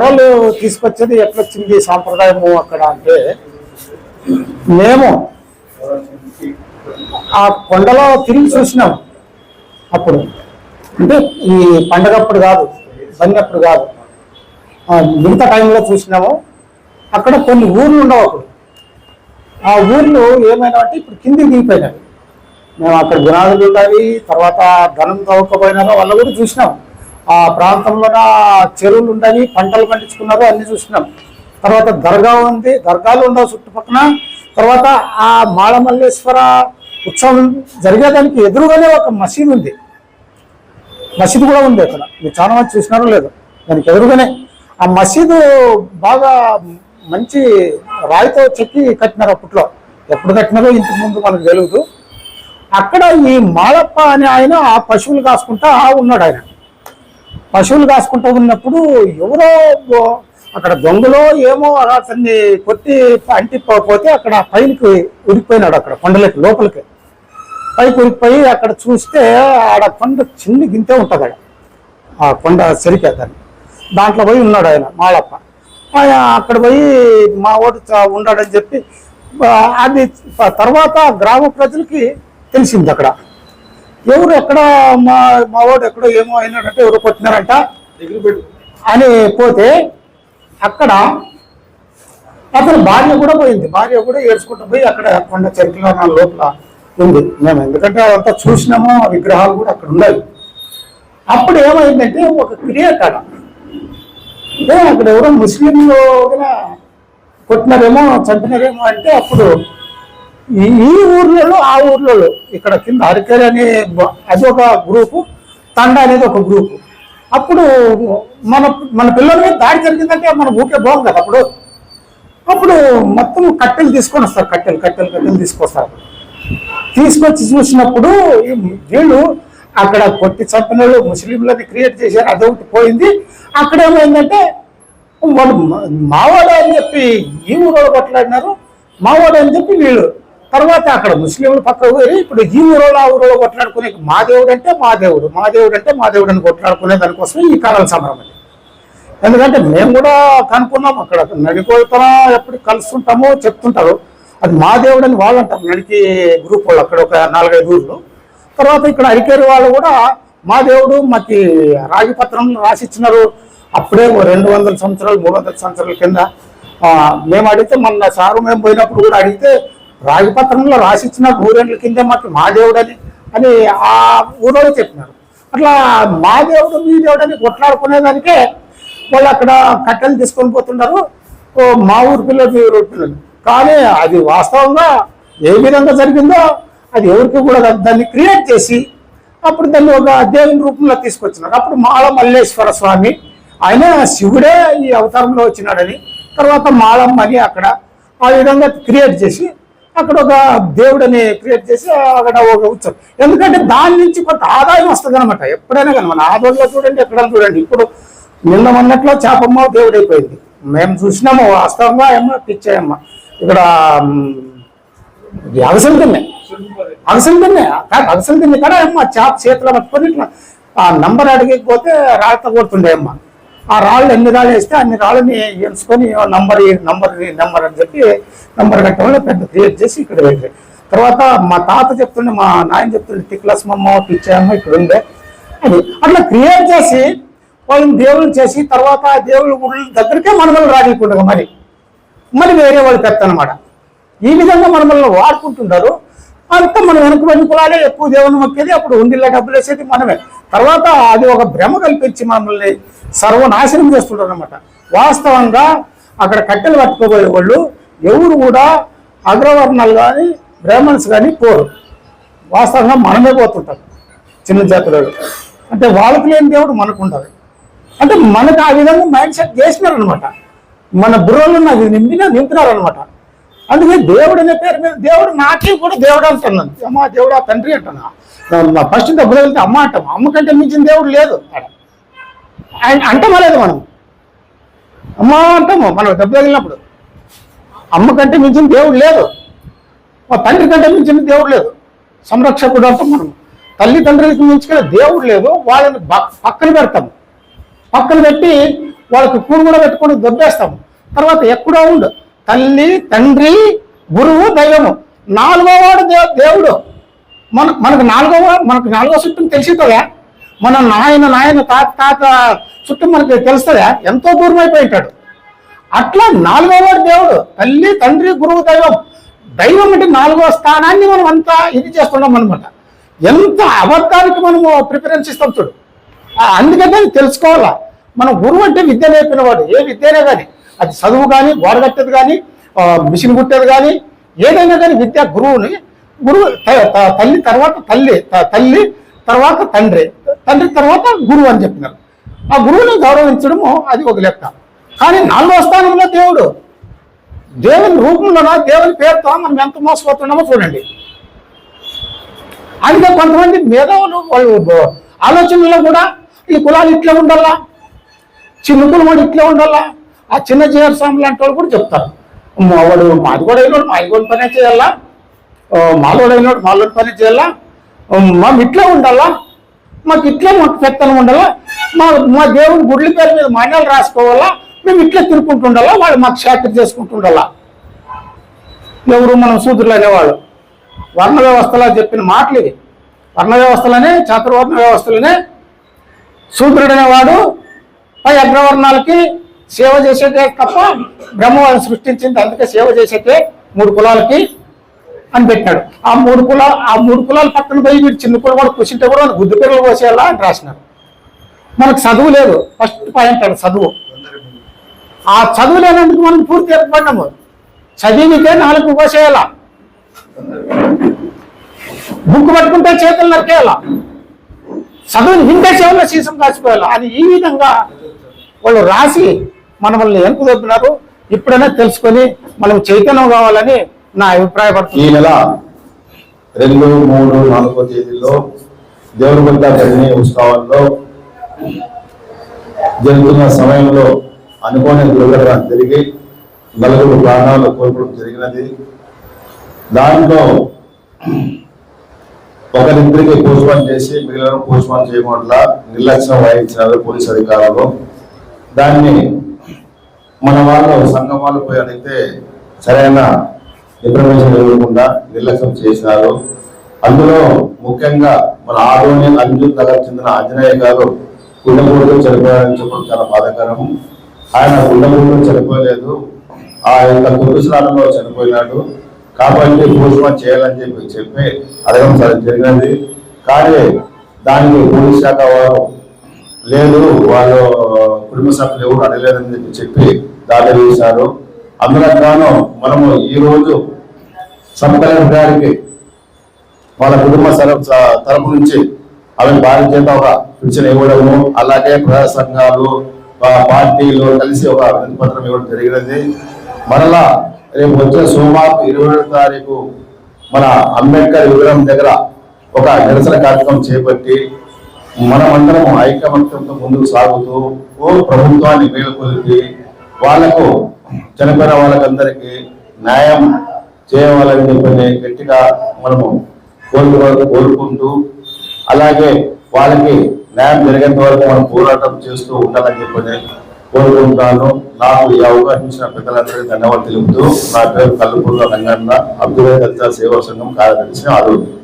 వాళ్ళు తీసుకొచ్చేది ఎట్లొచ్చింది సాంప్రదాయము అక్కడ అంటే మేము ఆ కొండలో తిరిగి చూసినాం అప్పుడు. అంటే ఈ పండగప్పుడు కాదు బందప్పుడు కాదు. మిగతా టైంలో చూసినాము. అక్కడ కొన్ని ఊర్లు ఉండవు అప్పుడు. ఆ ఊర్లు ఏమైనా అంటే ఇప్పుడు కిందికి దిగిపోయినాయి. మేము అక్కడ గుణాలు ఉండాలి తర్వాత ధనం తవ్వకపోయినారో వాళ్ళ కూడా చూసినాం. ఆ ప్రాంతంలోన చెరువులు ఉండవి పంటలు పండించుకున్నారు అన్ని చూసినాం. తర్వాత దర్గా ఉంది దర్గాలు ఉండవు చుట్టుపక్కన. తర్వాత ఆ మాళమల్లేశ్వర ఉత్సవం జరిగేదానికి ఎదురుగానే ఒక మసీదు ఉంది. మసీదు కూడా ఉంది అక్కడ. మీరు చాలా మంది చూసినారో లేదు దానికి ఎదురుగానే. ఆ మసీదు బాగా మంచి రాయితో చెక్కి కట్టినారు అప్పట్లో. ఎప్పుడు కట్టినారో ఇంతకు ముందు మనకు తెలియదు అక్కడ ఈ మాళప్ప అనే ఆయన ఆ పశువులు కాసుకుంటా ఉన్నాడు ఆయన. పశువులు కాసుకుంటూ ఉన్నప్పుడు ఎవరో అక్కడ దొంగలో ఏమో అతన్ని కొట్టి అంటి పోతే అక్కడ పైకి ఉరికిపోయినాడు అక్కడ కొండలకి లోపలికి. పైకి ఉరికిపోయి అక్కడ చూస్తే ఆడ కొండ చిన్న గింతే ఉంటుంది అక్కడ ఆ కొండ సరికేదాన్ని దాంట్లో పోయి ఉన్నాడు ఆయన మాళప్ప ఆయన అక్కడ పోయి మా ఓటు ఉన్నాడని చెప్పి అది తర్వాత గ్రామ ప్రజలకి తెలిసింది అక్కడ. ఎవరు ఎక్కడ మా మా వాడు ఎక్కడో ఏమో అయినాడంటే ఎవరు కొట్టినారంట. అని పోతే అక్కడ అతను భార్య కూడా పోయింది. భార్య కూడా ఏడ్చుకుంటూ పోయి అక్కడ కొండ చరిత్రలో నా లోపల ఉంది. మేము ఎందుకంటే అదంతా చూసినామో ఆ విగ్రహాలు కూడా అక్కడ ఉన్నాయి. అప్పుడు ఏమైందంటే ఒక క్రియ అక్కడ అక్కడ ఎవరో ముస్లింలు కొట్టినారేమో చంపినారేమో అంటే అప్పుడు ఈ ఈ ఊర్లలో ఆ ఊర్లలో ఇక్కడ కింద హరికేరి అనే బ- అది ఒక గ్రూపు తండ అనేది ఒక గ్రూపు. అప్పుడు మన మన పిల్లల మీద దాడి జరిగిందంటే మన ఊకే బాగుంది కదా అప్పుడు? అప్పుడు మొత్తం కట్టెలు తీసుకొని వస్తారు కట్టెలు కట్టెలు కట్టెలు తీసుకొస్తారు. తీసుకొచ్చి చూసినప్పుడు వీళ్ళు అక్కడ కొట్టి చంపిన వాళ్ళు ముస్లింలని క్రియేట్ చేశారు అదొకటి పోయింది. అక్కడ ఏమైందంటే వాళ్ళు మావాడు అని చెప్పి ఈ ఊరు కొట్లాడినారు మావాడు అని చెప్పి వీళ్ళు తర్వాత అక్కడ ముస్లింలు పక్కకు వెళ్ళి ఇప్పుడు ఈ ఊరోలో ఆ ఊరోలో కొట్లాడుకునే మా దేవుడు అంటే మా దేవుడు మా దేవుడు అంటే మా దేవుడు అని కొట్లాడుకునే దానికోసం ఈ కాలం సమరం అది. ఎందుకంటే మేము కూడా కనుక్కున్నాం అక్కడ నడిపోతున్నా ఎప్పుడు కలుస్తుంటామో చెప్తుంటారు. అది మా దేవుడు అని వాళ్ళు అంటారు నడికి గ్రూప్ వాళ్ళు అక్కడ ఒక నాలుగైదు ఊర్లు. తర్వాత ఇక్కడ అరికేరు వాళ్ళు కూడా మా దేవుడు మాకి రాగిపత్రం రాసిచ్చినారు అప్పుడే రెండు వందల సంవత్సరాలు మూడు వందల సంవత్సరాల కింద. మేము అడిగితే మొన్న సారు మేము పోయినప్పుడు కూడా అడిగితే రాగి పత్రంలో రాసిచ్చిన మూరేళ్ళ కింద మాకు మా దేవుడని అని ఆ ఊరోళ్ళు చెప్పినారు. అట్లా మా దేవుడు మీ దేవుడు అని కొట్లాడుకునేదానికే వాళ్ళు అక్కడ కట్టెలు తీసుకొని పోతున్నారు ఓ మా ఊరు పిల్లలు మీ ఊరు పిల్లలు. కానీ అది వాస్తవంగా ఏ విధంగా జరిగిందో అది ఎవరికి కూడా దాన్ని క్రియేట్ చేసి అప్పుడు దాన్ని ఒక దేవుని రూపంలో తీసుకొచ్చినారు. అప్పుడు మాల మల్లేశ్వర స్వామి ఆయన శివుడే ఈ అవతారంలో వచ్చినాడని తర్వాత మాలమ్మ అని అక్కడ ఆ విధంగా క్రియేట్ చేసి అక్కడ ఒక దేవుడని క్రియేట్ చేసి అక్కడ ఒక ఉత్సవం. ఎందుకంటే దాని నుంచి కొంత ఆదాయం వస్తుంది అనమాట ఎప్పుడైనా కానీ మన ఆదోళనలో చూడండి ఎక్కడైనా చూడండి. ఇప్పుడు నిన్న మొన్నట్లో చేపమ్మ దేవుడైపోయింది మేము చూసినాము వాస్తవంగా అమ్మ పిచ్చాయమ్మ ఇక్కడ అవసరం తిన్నే. అవసరం తిన్నాయి కాదు అగసలు తిన్నే కదా అమ్మ చేప చేతిలో పట్టుకొని ఇట్లా ఆ నంబర్ అడిగకపోతే రాత కొడుతుండే అమ్మ. ఆ రాళ్ళు ఎన్ని రాళ్ళు వేస్తే అన్ని రాళ్ళని ఎంచుకొని నంబర్ నంబర్ నంబర్ అని చెప్పి నంబర్ కట్టడం పెద్ద క్రియేట్ చేసి ఇక్కడ వెళ్ళి తర్వాత మా తాత చెప్తుండే మా నాయన చెప్తుండే టిక్లస్ మమ్మ పిచ్చాయమ్మ ఇక్కడ ఉండే. అది అట్లా క్రియేట్ చేసి వాళ్ళని దేవుళ్ళు చేసి తర్వాత ఆ దేవుళ్ళ గుళ్ళ దగ్గరికే మనమల్ని రానికుండా మరి. మరి వేరే వాళ్ళు పెడతానమాట ఈ విధంగా మనమల్ని వాడుకుంటున్నారు అంతా మనం వెనుకబడిన కులాలే ఎక్కువ దేవుని మొక్కేది అప్పుడు ఉండిల్ల డబ్బులు వేసేది మనమే. తర్వాత అది ఒక భ్రమ కల్పించి మనల్ని సర్వనాశనం చేస్తుంటారు అనమాట వాస్తవంగా అక్కడ కట్టెలు పట్టుకోబోయే వాళ్ళు ఎవరు కూడా అగ్రవర్ణాలు కానీ బ్రాహ్మణ్స్ కానీ పోరు. వాస్తవంగా మనమే పోతుంటారు చిన్న జాతులలో అంటే వాళ్ళకి లేని దేవుడు మనకు ఉండదు అంటే మనకు ఆ విధంగా మైండ్ సెట్ చేసినారనమాట మన బుర్రలో అది నింపినా నింపినారనమాట అందుకే దేవుడు అనే పేరు మీద దేవుడు నాకే కూడా దేవుడు అంటున్నాను అమ్మా దేవుడు ఆ తండ్రి అంటున్నా. ఫస్ట్ డబ్బులు వెళ్తే అమ్మ అంటాం. అమ్మ కంటే మించిన దేవుడు లేదు అండ్ ఆయన అంటమలేదు మనం. అమ్మ అంటాము మనం డబ్బు తగిలినప్పుడు. అమ్మ కంటే మించిన దేవుడు లేదు మా తండ్రి కంటే మించిన దేవుడు లేదు సంరక్షకుడు అంటాం మనం. తల్లి తండ్రులకి మించిన దేవుడు లేదు వాళ్ళని పక్కన పెడతాం. పక్కన పెట్టి వాళ్ళకి కూడు కూడా పెట్టుకొని దొబ్బేస్తాము తర్వాత ఎక్కడో ఉండు. తల్లి తండ్రి గురువు దైవము. నాలుగో వాడు దేవుడు. మన మనకు నాలుగవ మనకు నాలుగో చుట్టం తెలిసిపోయా? మన నాయన నాయన తాత తాత చుట్టూ మనకి తెలుస్తుందా? ఎంతో దూరం అయిపోయి ఉంటాడు. అట్లా నాలుగవ వాడు దేవుడు. తల్లి తండ్రి గురువు దైవం. దైవం అంటే నాలుగో స్థానాన్ని మనం అంతా ఇది చేస్తున్నాం అనమాట ఎంత అబద్ధానికి మనము ప్రిఫరెన్స్ ఇస్తాం చూడు. అందుకనే తెలుసుకోవాలా? మన గురువు అంటే విద్య నేర్పిన వాడు ఏ విద్యనే కానీ. అది చదువు కానీ గోడగట్టేది కానీ మిషన్ కుట్టేది కానీ ఏదైనా కానీ విద్య గురువుని గురువు త- తల్లి తర్వాత తల్లి త- తల్లి తర్వాత తండ్రి. తండ్రి తర్వాత గురువు అని చెప్పినారు. ఆ గురువుని గౌరవించడము అది ఒక లెక్క. కానీ నాలుగో స్థానంలో దేవుడు. దేవుని రూపంలోనా దేవుని పేరుతో మనం ఎంత మోసపోతున్నామో చూడండి. అందుకే కొంతమంది మేధావులు వాళ్ళు ఆలోచనలో కూడా ఈ కులాలు ఇట్లా ఉండాలా చిన్న కులం ఇట్లా ఉండాలా ఆ చిన్న జీవన స్వామి లాంటి వాళ్ళు కూడా చెప్తారు. అమ్మో, వాడు మాది కూడా అయినోడు మాది కూడా పనే చేయాలా? మాలోడైన మాలోడు పని చేయాలా మాకు ఇట్లా ఉండాలా? మాకు ఇట్లా మాకు పెత్తనం ఉండాలా? మా మా దేవుని గుడ్ల పేరు మీద మాన్యాలు రాసుకోవాలా? మేము ఇట్లా తిరుక్కుంటుండాలా? వాళ్ళు మాకు శాఖ చేసుకుంటుండాలా? ఎవరు మనం సూదులు అనేవాళ్ళు. వర్ణ వ్యవస్థలో చెప్పిన మాటలు. ఇవి వర్ణ వ్యవస్థలోనే చాతుర్వర్ణ వ్యవస్థలోనే శూద్రుడు అనేవాడు. పై అగ్రవర్ణాలకి సేవ చేసేటే తప్ప బ్రహ్మవారిని సృష్టించింది అందుకే సేవ చేసేటే మూడు కులాలకి. అని పెట్టాడు. ఆ మూడు కులాలు ఆ మూడు కులాల పక్కన పోయి వీడు చిన్న కులం కూడా కూర్చుంటే కూడా గుద్దు పిల్లలు పోసేయాలా అని రాసినారు. మనకు చదువు లేదు. ఫస్ట్ పాయింట్ అది చదువు. ఆ చదువు లేనందుకు మనం పూర్తి ఏర్పడినాము. చదివితే నాలుగు పోసేయాలా బుక్ పట్టుకుంటే చేతులు నరికేయాలా చదువుని వింటే చెవుల్లో సీసం కాసిపోయాలా. అని ఈ విధంగా వాళ్ళు రాసి మనల్ని వెనుక దొబ్బినారు. ఇప్పుడైనా తెలుసుకొని మనం చైతన్యం కావాలని నా ఈ నెల రెండు మూడు నాలుగో తేదీల్లో దేవునిపల్లి ధరణి ఉత్సవాల్లో జరుగుతున్న సమయంలో అనుకోని దుర్ఘటన జరిగి నలుగురు ప్రాణాలు కోల్పోవడం జరిగినది. దాంట్లో ఒకరిద్దరికి పోస్ట్మాన్ చేసి మిగిలిన పోస్ట్మాన్ చేయకుండా నిర్లక్ష్యం వహించినారు పోలీస్ అధికారులు. దాన్ని మన వాళ్ళు సంఘం వాళ్ళు పోయి అడిగితే సరైన ఇన్ఫర్మేషన్ ఇవ్వకుండా నిర్లక్ష్యం చేసినారు అందులో ముఖ్యంగా మన ఆదోని అంజున్ నగర్ చెందిన ఆంజనేయ గారు గుండెపూడితో చనిపోయారని చెప్పడం చాలా బాధాకరం ఆయన గుండెపూడితో చనిపోలేదు. ఆ యొక్క తులసినారంలో చనిపోయినాడు. కాబట్టి పోస్ట్మార్టం చేయాలని చెప్పి చెప్పి అడగడం సరే జరిగినది. కానీ దానికి పోలీస్ శాఖ వారు లేదు వాళ్ళు కుటుంబ సభ్యులు ఎవరు అడగలేదని చెప్పి చెప్పి దాడి చేశారు. అందులో గాను మనము ఈ రోజు గారికి వాళ్ళ కుటుంబ స- తరపు నుంచి ఆమె భారత చేత ఒక పిలిచిన ఇవ్వడము అలాగే ప్రజా సంఘాలు ఆ పార్టీలు కలిసి ఒక వినతి పత్రం ఇవ్వడం జరిగినది. మరలా రేపు వచ్చే సోమవారం ఇరవై తారీఖు మన అంబేద్కర్ విగ్రహం దగ్గర ఒక నిరసన కార్యక్రమం చేపట్టి మనమందరం ఐకమత్యంతో ముందుకు సాగుతూ ఓ ప్రభుత్వాన్ని మేలుకొలిపి వాళ్ళకు చనిపోయిన వాళ్ళకందరికీ న్యాయం చేయవాలని చెప్పని గట్టిగా మనము కోరుకు కోరుకుంటూ అలాగే వాళ్ళకి న్యాయం జరిగేంత వరకు మనం పోరాటం చేస్తూ ఉండాలని చెప్పని కోరుకుంటాను. నాకు ఈ అవకాశం ఇచ్చిన పెద్దలందరికీ ధన్యవాదాలు తెలుపుతూ నా పేరు కల్లుపూర్ల రంగన్న అబ్దుల్ సేవా సంఘం కార్యదర్శి ఆరోగ్యం